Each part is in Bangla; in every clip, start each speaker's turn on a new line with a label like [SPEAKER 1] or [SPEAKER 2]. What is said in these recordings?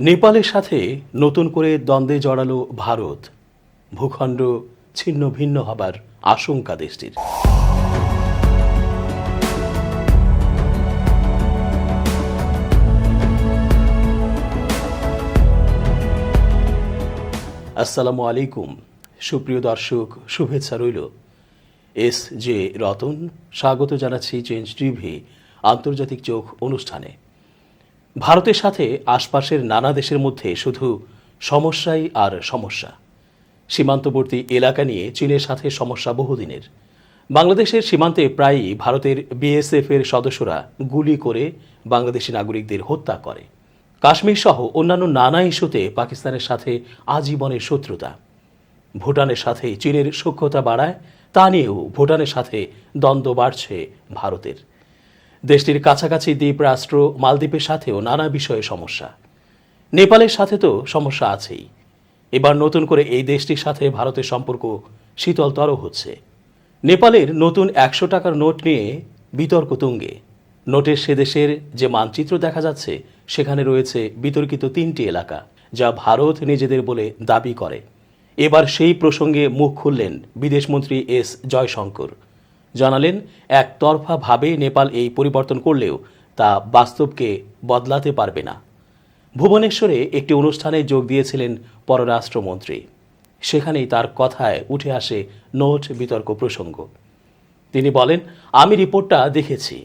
[SPEAKER 1] নেপালের সাথে নতুন করে দ্বন্দ্বে জড়ালো ভারত। ভূখণ্ড ছিন্ন ভিন্ন হবার আশঙ্কা দেশটির। আসসালামু আলাইকুম। সুপ্রিয় দর্শক, শুভেচ্ছা রইল। এস জে রতন, স্বাগত জানাচ্ছি চেঞ্জ টিভি আন্তর্জাতিক চোখ অনুষ্ঠানে। ভারতের সাথে আশপাশের নানা দেশের মধ্যে শুধু সমস্যাই আর সমস্যা। সীমান্তবর্তী এলাকা নিয়ে চীনের সাথে সমস্যা বহুদিনের। বাংলাদেশের সীমান্তে প্রায়ই ভারতের বিএসএফ এর সদস্যরা গুলি করে বাংলাদেশি নাগরিকদের হত্যা করে। কাশ্মীর সহ অন্যান্য নানা ইস্যুতে পাকিস্তানের সাথে আজীবনের শত্রুতা। ভুটানের সাথে চীনের সূক্ষ্মতা বাড়ায়, তা নিয়েও ভুটানের সাথে দ্বন্দ্ব বাড়ছে ভারতের। দেশটির কাছাকাছি দ্বীপ রাষ্ট্র মালদ্বীপের সাথেও নানা বিষয়ে সমস্যা। নেপালের সাথে তো সমস্যা আছেই। এবার নতুন করে এই দেশটির সাথে ভারতের সম্পর্ক শীতলতর হচ্ছে। নেপালের নতুন একশো টাকার নোট নিয়ে বিতর্ক তুঙ্গে। নোটের সে দেশের যে মানচিত্র দেখা যাচ্ছে, সেখানে রয়েছে বিতর্কিত তিনটি এলাকা, যা ভারত নিজেদের বলে দাবি করে। এবার সেই প্রসঙ্গে মুখ খুললেন বিদেশমন্ত্রী এস জয়শঙ্কর। জানালেন একতরফাভাবে নেপাল এই পরিবর্তন করলেও তা বাস্তবকে বদলাতে পারবে না। ভুবনেশ্বরে একটি অনুষ্ঠানে যোগ দিয়েছিলেন পররাষ্ট্রমন্ত্রী। সেখানেই তার কথায় উঠে আসে নোট বিতর্ক প্রসঙ্গ। তিনি বলেন, আমি রিপোর্টটা দেখেছি।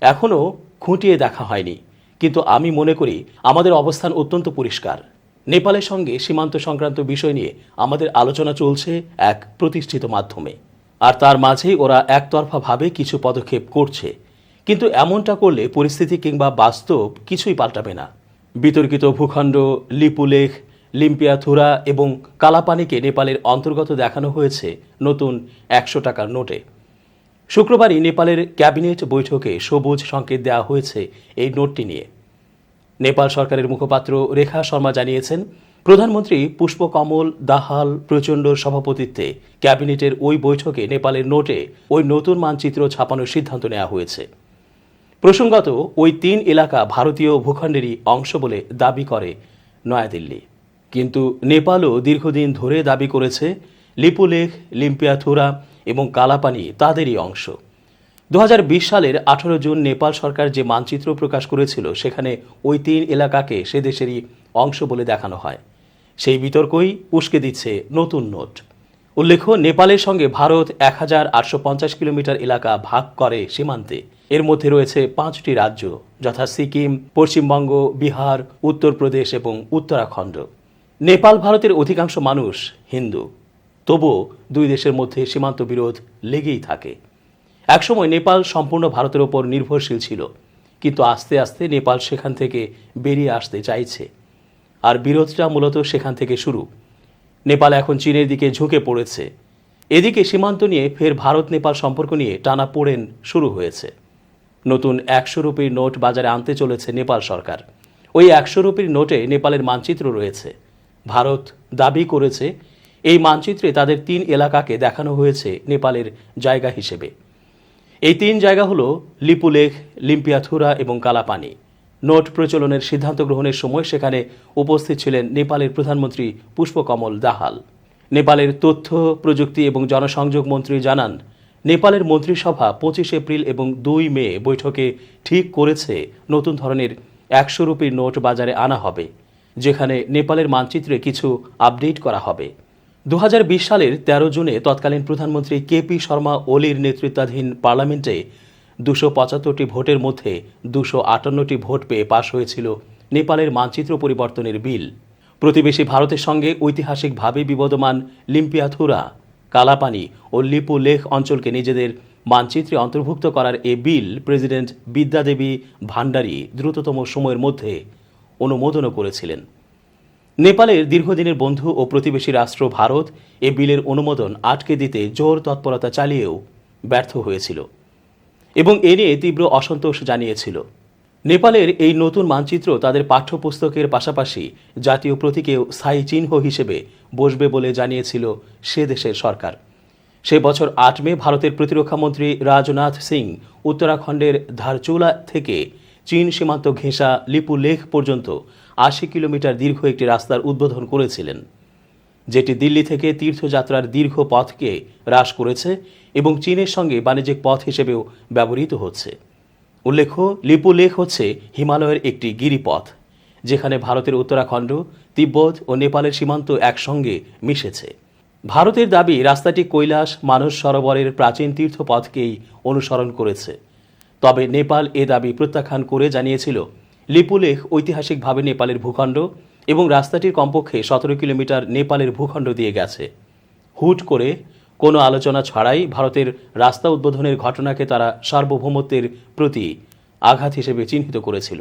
[SPEAKER 1] এখনও খুঁটিয়ে দেখা হয়নি। কিন্তু আমি মনে করি, আমাদের অবস্থান অত্যন্ত পরিষ্কার। নেপালের সঙ্গে সীমান্ত সংক্রান্ত বিষয় নিয়ে আমাদের আলোচনা চলছে এক প্রতিষ্ঠিত মাধ্যমে। আর তার মাঝেই ওরা একতরফাভাবে কিছু পদক্ষেপ করছে। কিন্তু এমনটা করলে পরিস্থিতি কিংবা বাস্তব কিছুই পাল্টাবে না। বিতর্কিত ভূখণ্ড লিপুলেখ লিম্পিয়াথুরা এবং কালাপানিকে নেপালের অন্তর্গত দেখানো হয়েছে নতুন একশো টাকার নোটে। শুক্রবারই নেপালের ক্যাবিনেট বৈঠকে সবুজ সংকেত দেওয়া হয়েছে এই নোটটি নিয়ে। নেপাল সরকারের মুখপাত্র রেখা শর্মা জানিয়েছেন প্রধানমন্ত্রী পুষ্পকমল দাহাল প্রচণ্ডর সভাপতিত্বে ক্যাবিনেটের ওই বৈঠকে নেপালের নোটে ওই নতুন মানচিত্র ছাপানোর সিদ্ধান্ত নেওয়া হয়েছে। প্রসঙ্গত, ওই তিন এলাকা ভারতীয় ভূখণ্ডেরই অংশ বলে দাবি করে নয়াদিল্লি। কিন্তু নেপালও দীর্ঘদিন ধরে দাবি করেছে লিপুলেখ লিম্পিয়াথুরা এবং কালাপানি তাদেরই অংশ। দু হাজার বিশ সালের আঠারো জুন নেপাল সরকার যে মানচিত্র প্রকাশ করেছিল, সেখানে ওই তিন এলাকাকে সে দেশেরই অংশ বলে দেখানো হয়। সেই বিতর্কই উস্কে দিচ্ছে নতুন নোট। উল্লেখ্য, নেপালের সঙ্গে ভারত এক হাজার আটশো পঞ্চাশ কিলোমিটার এলাকা ভাগ করে সীমান্তে। এর মধ্যে রয়েছে পাঁচটি রাজ্য, যথা সিকিম, পশ্চিমবঙ্গ, বিহার, উত্তরপ্রদেশ এবং উত্তরাখণ্ড। নেপাল ভারতের অধিকাংশ মানুষ হিন্দু। তবুও দুই দেশের মধ্যে সীমান্ত বিরোধ লেগেই থাকে। একসময় নেপাল সম্পূর্ণ ভারতের ওপর নির্ভরশীল ছিল, কিন্তু আস্তে আস্তে নেপাল সেখান থেকে বেরিয়ে আসতে চাইছে। আর বিরোধটা মূলত সেখান থেকে শুরু। নেপাল এখন চীনের দিকে ঝুঁকে পড়েছে। এদিকে সীমান্ত নিয়ে ফের ভারত নেপাল সম্পর্ক নিয়ে টানা পোড়েন শুরু হয়েছে। নতুন একশো রুপির নোট বাজারে আনতে চলেছে নেপাল সরকার। ওই একশো রুপির নোটে নেপালের মানচিত্র রয়েছে। ভারত দাবি করেছে, এই মানচিত্রে তাদের তিন এলাকাকে দেখানো হয়েছে নেপালের জায়গা হিসেবে। এই তিন জায়গা হলো লিপুলেখ লিম্পিয়াথুরা এবং কালাপানি। নোট প্রচলনের সিদ্ধান্ত গ্রহণের সময় সেখানে উপস্থিত ছিলেন নেপালের প্রধানমন্ত্রী পুষ্পকমল দাহাল। নেপালের তথ্য, প্রযুক্তি এবং জনসংযোগ মন্ত্রী জানান, নেপালের মন্ত্রিসভা পঁচিশ এপ্রিল এবং দুই মে বৈঠকে ঠিক করেছে নতুন ধরনের একশো রুপির নোট বাজারে আনা হবে, যেখানে নেপালের মানচিত্রে কিছু আপডেট করা হবে। দু হাজার বিশ সালের ১৩ জুনে তৎকালীন প্রধানমন্ত্রী কেপি শর্মা ওলির নেতৃত্বাধীন পার্লামেন্টে দুশো পঁচাত্তরটি ভোটের মধ্যে দুশো আটান্নটি ভোট পেয়ে পাশ হয়েছিল নেপালের মানচিত্র পরিবর্তনের বিল। প্রতিবেশী ভারতের সঙ্গে ঐতিহাসিকভাবে বিবদমান লিম্পিয়াথুরা, কালাপানি ও লিপু লেখ অঞ্চলকে নিজেদের মানচিত্রে অন্তর্ভুক্ত করার এ বিল প্রেসিডেন্ট বিদ্যাদেবী ভান্ডারী দ্রুততম সময়ের মধ্যে অনুমোদনও করেছিলেন। নেপালের দীর্ঘদিনের বন্ধু ও প্রতিবেশী রাষ্ট্র ভারত এ বিলের অনুমোদন আটকে দিতে জোর তৎপরতা চালিয়েও ব্যর্থ হয়েছিল। এবং এ নিয়ে তীব্র অসন্তোষ জানিয়েছিল। নেপালের এই নতুন মানচিত্র তাদের পাঠ্যপুস্তকের পাশাপাশি জাতীয় প্রতীকেও স্থায়ী চিহ্ন হিসেবে বসবে বলে জানিয়েছিল সে দেশের সরকার। সে বছর আট মে ভারতের প্রতিরক্ষামন্ত্রী রাজনাথ সিং উত্তরাখণ্ডের ধারচুলা থেকে চীন সীমান্ত ঘেঁষা লিপু লেক পর্যন্ত আশি কিলোমিটার দীর্ঘ একটি রাস্তার উদ্বোধন করেছিলেন। যেটি দিল্লি থেকে তীর্থযাত্রার দীর্ঘ পথকে হ্রাস করেছে এবং চীনের সঙ্গে বাণিজ্যিক পথ হিসেবেও ব্যবহৃত হচ্ছে। উল্লেখ্য, লিপু লেক হচ্ছে হিমালয়ের একটি গিরিপথ, যেখানে ভারতের উত্তরাখণ্ড, তিব্বত ও নেপালের সীমান্ত একসঙ্গে মিশেছে। ভারতের দাবি, রাস্তাটি কৈলাস মানস সরোবরের প্রাচীন তীর্থপথকেই অনুসরণ করেছে। তবে নেপাল এ দাবি প্রত্যাখ্যান করে জানিয়েছিল লিপুলেখ ঐতিহাসিকভাবে নেপালের ভূখণ্ড এবং রাস্তাটির কমপক্ষে সতেরো কিলোমিটার নেপালের ভূখণ্ড দিয়ে গেছে। হুট করে কোনো আলোচনা ছাড়াই ভারতের রাস্তা উদ্বোধনের ঘটনাকে তারা সার্বভৌমত্বের প্রতি আঘাত হিসেবে চিহ্নিত করেছিল।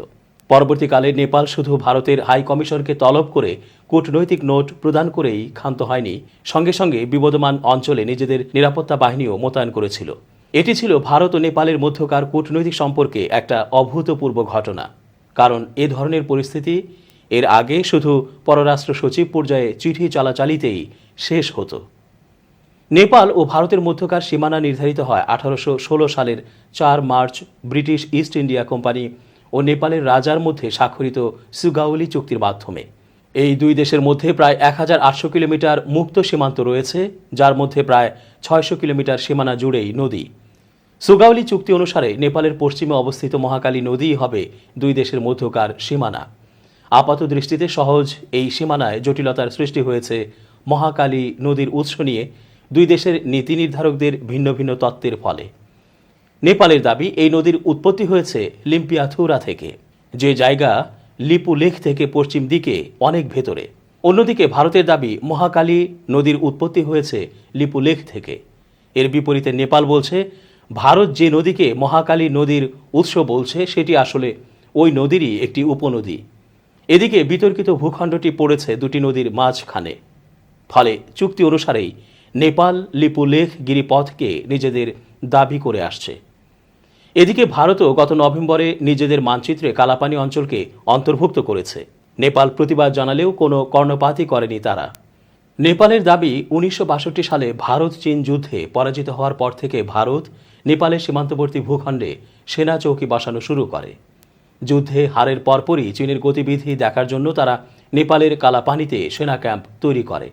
[SPEAKER 1] পরবর্তীকালে নেপাল শুধু ভারতের হাই কমিশনকে তলব করে কূটনৈতিক নোট প্রদান করেই ক্ষান্ত হয়নি, সঙ্গে সঙ্গে বিবদমান অঞ্চলে নিজেদের নিরাপত্তা বাহিনীও মোতায়েন করেছিল। এটি ছিল ভারত ও নেপালের মধ্যকার কূটনৈতিক সম্পর্কে একটা অভূতপূর্ব ঘটনা। কারণ এ ধরনের পরিস্থিতি এর আগে শুধু পররাষ্ট্র সচিব পর্যায়ে চিঠি চালাচালিতেই শেষ হতো। নেপাল ও ভারতের মধ্যকার সীমানা নির্ধারিত হয় আঠারোশো ষোলো সালের চার March British East India Company ও নেপালের রাজার মধ্যে স্বাক্ষরিত সুগাউলি চুক্তির মাধ্যমে। এই দুই দেশের মধ্যে প্রায় এক হাজার আটশো কিলোমিটার মুক্ত সীমান্ত রয়েছে, যার মধ্যে প্রায় ছয়শো কিলোমিটার সীমানা জুড়েই নদী। সুগাউলি চুক্তি অনুসারে নেপালের পশ্চিমে অবস্থিত মহাকালী নদীই হবে দুই দেশের মধ্যকার সীমানা। আপাত দৃষ্টিতে সহজ এই সীমানায় জটিলতার সৃষ্টি হয়েছে। মহাকালী নদীর উৎস নিয়ে দুই দেশের নীতি নির্ধারকদের ভিন্ন ভিন্ন তত্ত্বের ফলে। নেপালের দাবি, এই নদীর উৎপত্তি হয়েছে লিম্পিয়াথুরা থেকে। যে জায়গা লিপু লেক থেকে পশ্চিম দিকে অনেক ভেতরে। অন্যদিকে ভারতের দাবি, মহাকালী নদীর উৎপত্তি হয়েছে লিপু লেক থেকে। এর বিপরীতে নেপাল বলছে, ভারত যে নদীকে মহাকালী নদীর উৎস বলছে, সেটি আসলে ওই নদীরই একটি উপনদী। এদিকে বিতর্কিত ভূখণ্ডটি পড়েছে দুটি নদীর মাঝখানে। ফলে চুক্তি অনুসারেই নেপাল লিপু লেক গিরিপথকে নিজেদের দাবি করে আসছে। এদিকে ভারতও গত নভেম্বরে নিজেদের মানচিত্রে কালাপানি অঞ্চলকে অন্তর্ভুক্ত করেছে। নেপাল প্রতিবাদ জানালেও কোনো কর্ণপাতই করেনি তারা। নেপালের দাবি উনিশশো বাষট্টি সালে ভারত চীন যুদ্ধে পরাজিত হওয়ার পর থেকে ভারত নেপালের সীমান্তবর্তী ভূখণ্ডে সেনা চৌকি বসানো শুরু করে। যুদ্ধে হারের পরপরই চীনের গতিবিধি দেখার জন্য তারা নেপালের কালাপানিতে সেনা ক্যাম্প তৈরি করে।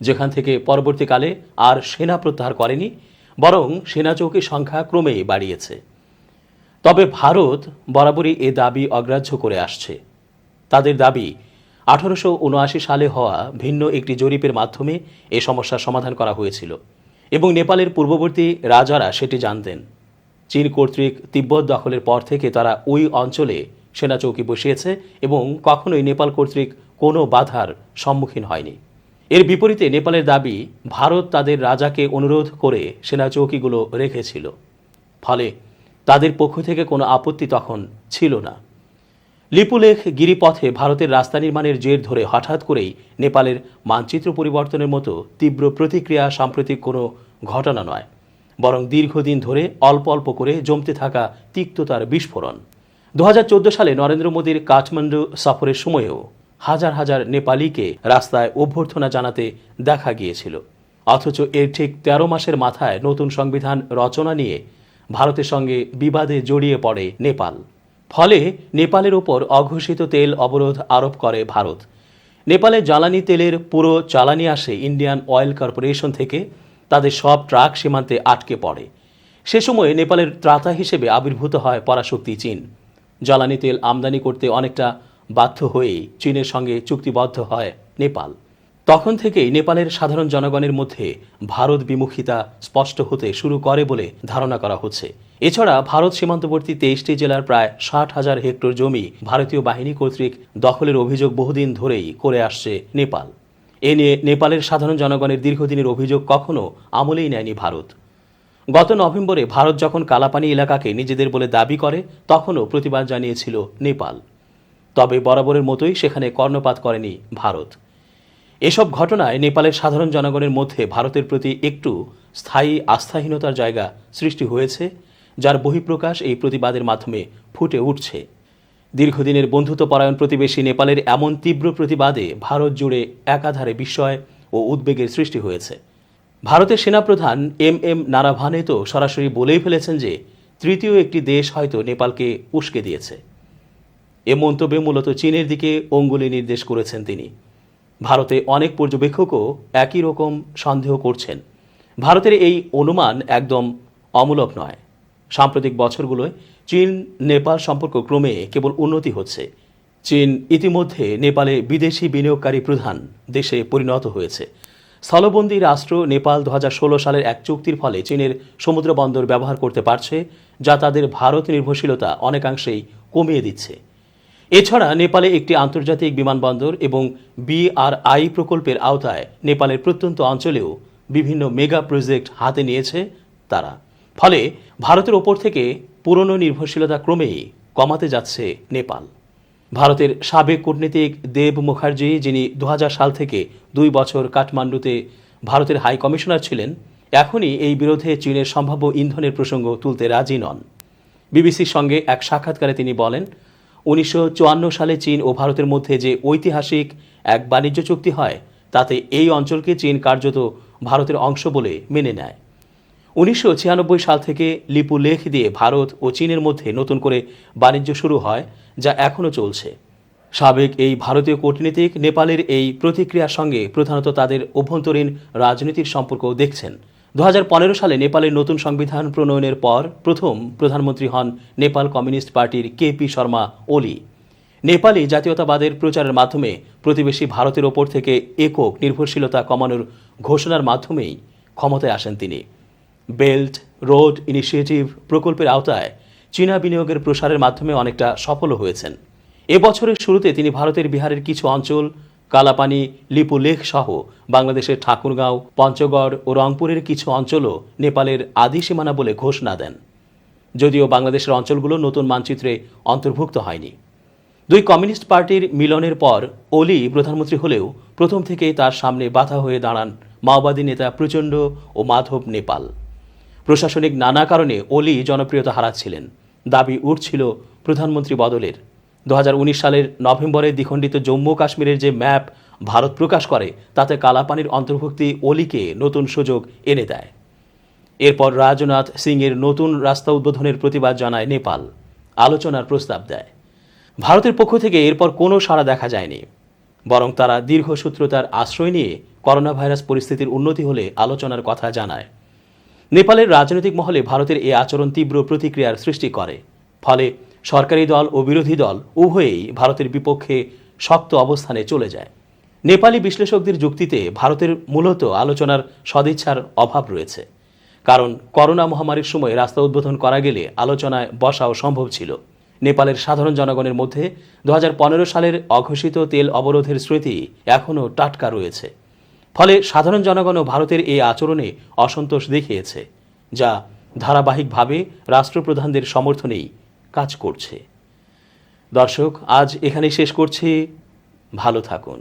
[SPEAKER 1] যেখান থেকে পরবর্তীকালে আর সেনা প্রত্যাহার করেনি, বরং সেনা চৌকির সংখ্যা ক্রমেই বাড়িয়েছে। তবে ভারত বরাবরই এ দাবি অগ্রাহ্য করে আসছে। তাদের দাবি, আঠারোশো উনআশি সালে হওয়া ভিন্ন একটি জরিপের মাধ্যমে এ সমস্যার সমাধান করা হয়েছিল এবং নেপালের পূর্ববর্তী রাজারা সেটি জানতেন। চীন কর্তৃক তিব্বত দখলের পর থেকে তারা ওই অঞ্চলে সেনা চৌকি বসিয়েছে এবং কখনোই নেপাল কর্তৃক কোনো বাধার সম্মুখীন হয়নি। এর বিপরীতে নেপালের দাবি, ভারত তাদের রাজাকে অনুরোধ করে সেনা চৌকিগুলো রেখেছিল। ফলে তাদের পক্ষ থেকে কোনো আপত্তি তখন ছিল না। লিপুলেখ গিরিপথে ভারতের রাস্তা নির্মাণের জের ধরে হঠাৎ করেই নেপালের মানচিত্র পরিবর্তনের মতো তীব্র প্রতিক্রিয়া সাম্প্রতিক কোনো ঘটনা নয়। বরং দীর্ঘদিন ধরে অল্প অল্প করে জমতে থাকা তিক্ততার বিস্ফোরণ। দু হাজার চোদ্দ সালে নরেন্দ্র মোদীর কাঠমান্ডু সফরের সময়েও হাজার হাজার নেপালিকে রাস্তায় অভ্যর্থনা জানাতে দেখা গিয়েছিল। অথচ এর ঠিক তেরো মাসের মাথায় নতুন সংবিধান রচনা নিয়ে ভারতের সঙ্গে বিবাদে জড়িয়ে পড়ে নেপাল। ফলে নেপালের ওপর অঘোষিত তেল অবরোধ আরোপ করে ভারত। নেপালে জ্বালানি তেলের পুরো চালানি আসে ইন্ডিয়ান অয়েল কর্পোরেশন থেকে। তাদের সব ট্রাক সীমান্তে আটকে পড়ে। সে সময়ে নেপালের ত্রাতা হিসেবে আবির্ভূত হয় পরাশক্তি চীন। জ্বালানি তেল আমদানি করতে অনেকটা বাধ্য হয়েই চীনের সঙ্গে চুক্তিবদ্ধ হয় নেপাল। তখন থেকেই নেপালের সাধারণ জনগণের মধ্যে ভারত বিমুখিতা স্পষ্ট হতে শুরু করে বলে ধারণা করা হচ্ছে। এছাড়া ভারত সীমান্তবর্তী তেইশটি জেলার প্রায় ষাট হাজার হেক্টর জমি ভারতীয় বাহিনী কর্তৃক দখলের অভিযোগ বহুদিন ধরেই করে আসছে নেপাল। এ নিয়ে নেপালের সাধারণ জনগণের দীর্ঘদিনের অভিযোগ কখনো আমলেই নেয়নি ভারত। গত নভেম্বরে ভারত যখন কালাপানি এলাকাকে নিজেদের বলে দাবি করে, তখনও প্রতিবাদ জানিয়েছিল নেপাল। তবে বরাবরের মতোই সেখানে কর্ণপাত করেনি ভারত। এসব ঘটনায় নেপালের সাধারণ জনগণের মধ্যে ভারতের প্রতি একটু স্থায়ী আস্থাহীনতার জায়গা সৃষ্টি হয়েছে, যার বহিঃপ্রকাশ এই প্রতিবাদের মাধ্যমে ফুটে উঠছে। দীর্ঘদিনের বন্ধুত্বপরায়ণ প্রতিবেশী নেপালের এমন তীব্র প্রতিবাদে ভারত জুড়ে একাধারে বিস্ময় ও উদ্বেগের সৃষ্টি হয়েছে। ভারতের সেনাপ্রধান এম এম নারাভানে তো সরাসরি বলেই ফেলেছেন যে তৃতীয় একটি দেশ হয়তো নেপালকে উস্কে দিয়েছে। এ মন্তব্যে মূলত চীনের দিকে অঙ্গুলি নির্দেশ করেছেন তিনি। ভারতে অনেক পর্যবেক্ষকও একই রকম সন্দেহ করছেন। ভারতের এই অনুমান একদম অমূলক নয়। সাম্প্রতিক বছরগুলোয় চীন, নেপাল সম্পর্ক ক্রমে কেবল উন্নতি হচ্ছে। চীন ইতিমধ্যে নেপালে বিদেশি বিনিয়োগকারী প্রধান দেশে পরিণত হয়েছে। স্থলবন্দী রাষ্ট্র নেপাল দু হাজার ষোলো সালের এক চুক্তির ফলে চীনের সমুদ্র বন্দর ব্যবহার করতে পারছে, যা তাদের ভারত নির্ভরশীলতা অনেকাংশেই কমিয়ে দিচ্ছে। এছাড়া নেপালে একটি আন্তর্জাতিক বিমানবন্দর এবং বিআরআই প্রকল্পের আওতায় নেপালের প্রত্যন্ত অঞ্চলেও বিভিন্ন মেগা প্রজেক্ট হাতে নিয়েছে তারা। ফলে ভারতের ওপর থেকে পুরনো নির্ভরশীলতা ক্রমেই কমাতে যাচ্ছে নেপাল। ভারতের সাবেক কূটনীতিক দেব মুখার্জি, যিনি দু হাজার সাল থেকে দুই বছর কাঠমান্ডুতে ভারতের হাই কমিশনার ছিলেন, এখনই এই বিরোধে চীনের সম্ভাব্য ইন্ধনের প্রসঙ্গ তুলতে রাজি নন। বিবিসির সঙ্গে এক সাক্ষাৎকারে তিনি বলেন, উনিশশো চুয়ান্ন সালে চীন ও ভারতের মধ্যে যে ঐতিহাসিক এক বাণিজ্য চুক্তি হয়, তাতে এই অঞ্চলকে চীন কার্যত ভারতের অংশ বলে মেনে নেয়। উনিশশো ছিয়ানব্বই সাল থেকে লিপু লেখ দিয়ে ভারত ও চীনের মধ্যে নতুন করে বাণিজ্য শুরু হয়, যা এখনও চলছে। সাবেক এই ভারতীয় কূটনীতিক নেপালের এই প্রতিক্রিয়ার সঙ্গে প্রধানত তাদের অভ্যন্তরীণ রাজনীতির সম্পর্ক দেখছেন। দু হাজার পনেরো সালে নেপালের নতুন সংবিধান প্রণয়নের পর প্রথম প্রধানমন্ত্রী হন নেপাল কমিউনিস্ট পার্টির কে পি শর্মা ওলি। নেপালি জাতীয়তাবাদের প্রচারের মাধ্যমে প্রতিবেশী ভারতের ওপর থেকে একক নির্ভরশীলতা কমানোর ঘোষণার মাধ্যমেই ক্ষমতায় আসেন তিনি। বেল্ট, রোড ইনিশিয়েটিভ প্রকল্পের আওতায় চীনা বিনিয়োগের প্রসারের মাধ্যমে অনেকটা সফলও হয়েছেন। এবছরের শুরুতে তিনি ভারতের বিহারের কিছু অঞ্চল, কালাপানি লিপুলেখ সহ বাংলাদেশের ঠাকুরগাঁও, পঞ্চগড় ও রংপুরের কিছু অঞ্চলও নেপালের আদি সীমানা বলে ঘোষণা দেন। যদিও বাংলাদেশের অঞ্চলগুলো নতুন মানচিত্রে অন্তর্ভুক্ত হয়নি। দুই কমিউনিস্ট পার্টির মিলনের পর ওলি প্রধানমন্ত্রী হলেও প্রথম থেকেই তার সামনে বাধা হয়ে দাঁড়ান মাওবাদী নেতা প্রচণ্ড ও মাধব নেপাল। প্রশাসনিক নানা কারণে ওলি জনপ্রিয়তা হারাচ্ছিলেন। দাবি উঠছিল প্রধানমন্ত্রী বদলের। দু হাজার উনিশ সালের নভেম্বরে দ্বিখণ্ডিত জম্মু কাশ্মীরের যে ম্যাপ ভারত প্রকাশ করে, তাতে কালাপানির অন্তর্ভুক্তি ওলিকে নতুন সুযোগ এনে দেয়। এরপর রাজনাথ সিংয়ের নতুন রাস্তা উদ্বোধনের প্রতিবাদ জানায় নেপাল। আলোচনার প্রস্তাব দেয়। ভারতের পক্ষ থেকে এরপর কোনো সাড়া দেখা যায়নি। বরং তারা দীর্ঘসূত্রতার আশ্রয় নিয়ে করোনা ভাইরাস পরিস্থিতির উন্নতি হলে আলোচনার কথা জানায়। নেপালের রাজনৈতিক মহলে ভারতের এই আচরণ তীব্র প্রতিক্রিয়ার সৃষ্টি করে। ফলে সরকারি দল ও বিরোধী দল উভয়েই ভারতের বিপক্ষে শক্ত অবস্থানে চলে যায়। নেপালি বিশ্লেষকদের যুক্তিতে ভারতের মূলত আলোচনার সদিচ্ছার অভাব রয়েছে। কারণ করোনা মহামারীর সময় রাস্তা উদ্বোধন করা গেলে আলোচনায় বসাও সম্ভব ছিল। নেপালের সাধারণ জনগণের মধ্যে দু হাজার পনেরো সালের অঘোষিত তেল অবরোধের স্মৃতি এখনও টাটকা রয়েছে। ফলে সাধারণ জনগণও ভারতের এই আচরণে অসন্তোষ দেখিয়েছে, যা ধারাবাহিকভাবে রাষ্ট্রপ্রধানদের সমর্থনেই কাজ করছে। দর্শক, আজ এখানে শেষ করছে। ভালো থাকুন।